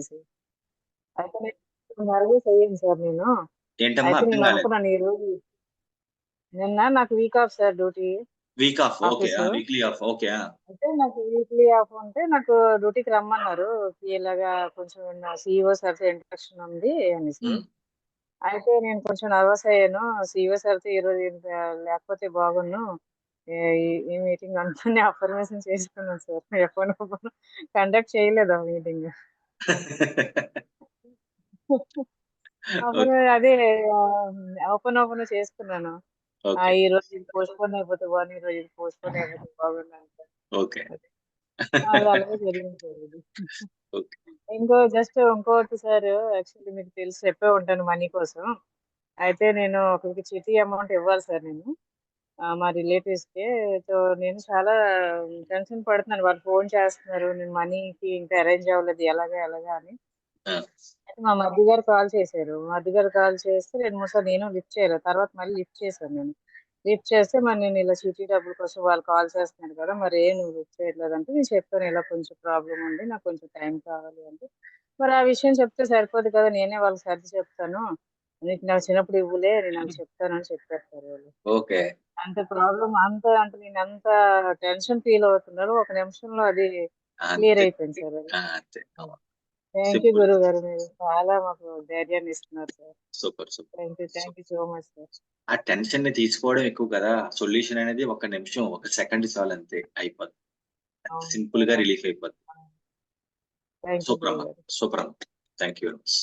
అనేసి. అయితే నేను అయ్యాను సార్ నేను. ఏంటమ్మా అయితే అర్థం నేను కాలేదు. అనుకున్నాను ఈరోజు నిన్న నాకు week off sir duty. Week off okay. Office. Weekly off okay. అయితే నాకు వీక్లీ ఆఫ్ ఉంటే నాకు డ్యూటీకి రమ్మన్నారు. ఇలాగా కొంచెం నా సీఈఓ సార్‌తో ఇంట్రడక్షన్ ఉంది అనేసి. అయితే నేను కొంచెం నర్వస్ అయ్యాను. సీఈఓ సార్‌తో ఈరోజు ఇంత లేకపోతే బాగున్ను. ఈ ఈ మీటింగ్ అనుకుని అఫర్మేషన్ చేసుకున్నాను సార్. ఎప్పటికప్పుడు కండక్ట్ చేయలేదు ఆ మీటింగ్. ఓకే. అదే ఓపెన్ ఓపెన్ చేసుకున్నాను. ఆ! ఓకే. ఈరోజు ఇది పోస్ట్‌పోన్ అయిపోతే బాగుండు. ఈరోజు ఇది పోస్ట్‌పోన్ అయిపోతే అనుకున్నా. ఓకే. అది. అది అలాగే జరిగింది సార్ ఇది. ఓకే. ఇంకో జస్ట్ ఇంకోటి సార్ యాక్చువల్లీ మీకు తెలుసు చెప్పే ఉంటాను మనీ కోసం. అయితే నేను ఒకరికి చిట్టి అమౌంట్ ఇవ్వాలి సార్ నేను. మా రిలేటివ్స్‌కి. సో, నేను చాలా టెన్షన్ పడుతున్నాను. వాళ్ళు ఫోన్ చేస్తున్నారు. నేను మనీకి ఇంకా అరేంజ్ అవ్వలేదు. ఎలాగా ఎలాగా అని. మా మరిది గారు కాల్ చేశారు. మా మరిది గారు కాల్ చేస్తే 2, 3 సార్లు నేను లిఫ్ట్ చేయలేదు. తర్వాత మళ్ళీ లిఫ్ట్ చేశాను నేను. లిఫ్ట్ చేస్తే మరి నేను ఇలా చిట్టి డబ్బుల కోసం వాళ్ళు కాల్ చేస్తున్నారు కదా! మరి ఏం నువ్వు లిఫ్ట్ చేయట్లేదంటే నేను చెప్పాను ఇలా కొంచెం ప్రాబ్లమ్ ఉంది. నాకు కొంచెం టైం కావాలి అంటే, మరి ఆ విషయం చెప్తే సరిపోదు కదా! నేనే వాళ్ళకి సర్ది చెప్తాను. నీకు నాకు చిన్నప్పుడు ఇవ్వులే నేను వాళ్ళకి చెప్తానని చెప్పారు సార్ వాళ్ళు. ఓకే. అంత ప్రాబ్లమ్ అంత అంటే నేనెంత టెన్షన్ ఫీల్ అవుతున్నానో ఒక నిమిషంలో అది క్లియర్. అయిపోయింది సార్! అంతే. Thank you simple. గురువుగారు. మీరు చాలా మాకు ధైర్యాన్ని ఇస్తున్నారు sir. Super. Super. Thank you. Thank you so much sir. ఆ టెన్షన్‌ని తీసుకోవడం ఎక్కువ కదా! సొల్యూషన్ అనేది ఒక నిమిషం, ఒక సెకండ్ అయిపోద్ది. అంత సింపుల్‌గా సార్. అవును. రిలీఫ్ అయిపోద్ది. Super. Super. Thank you very much.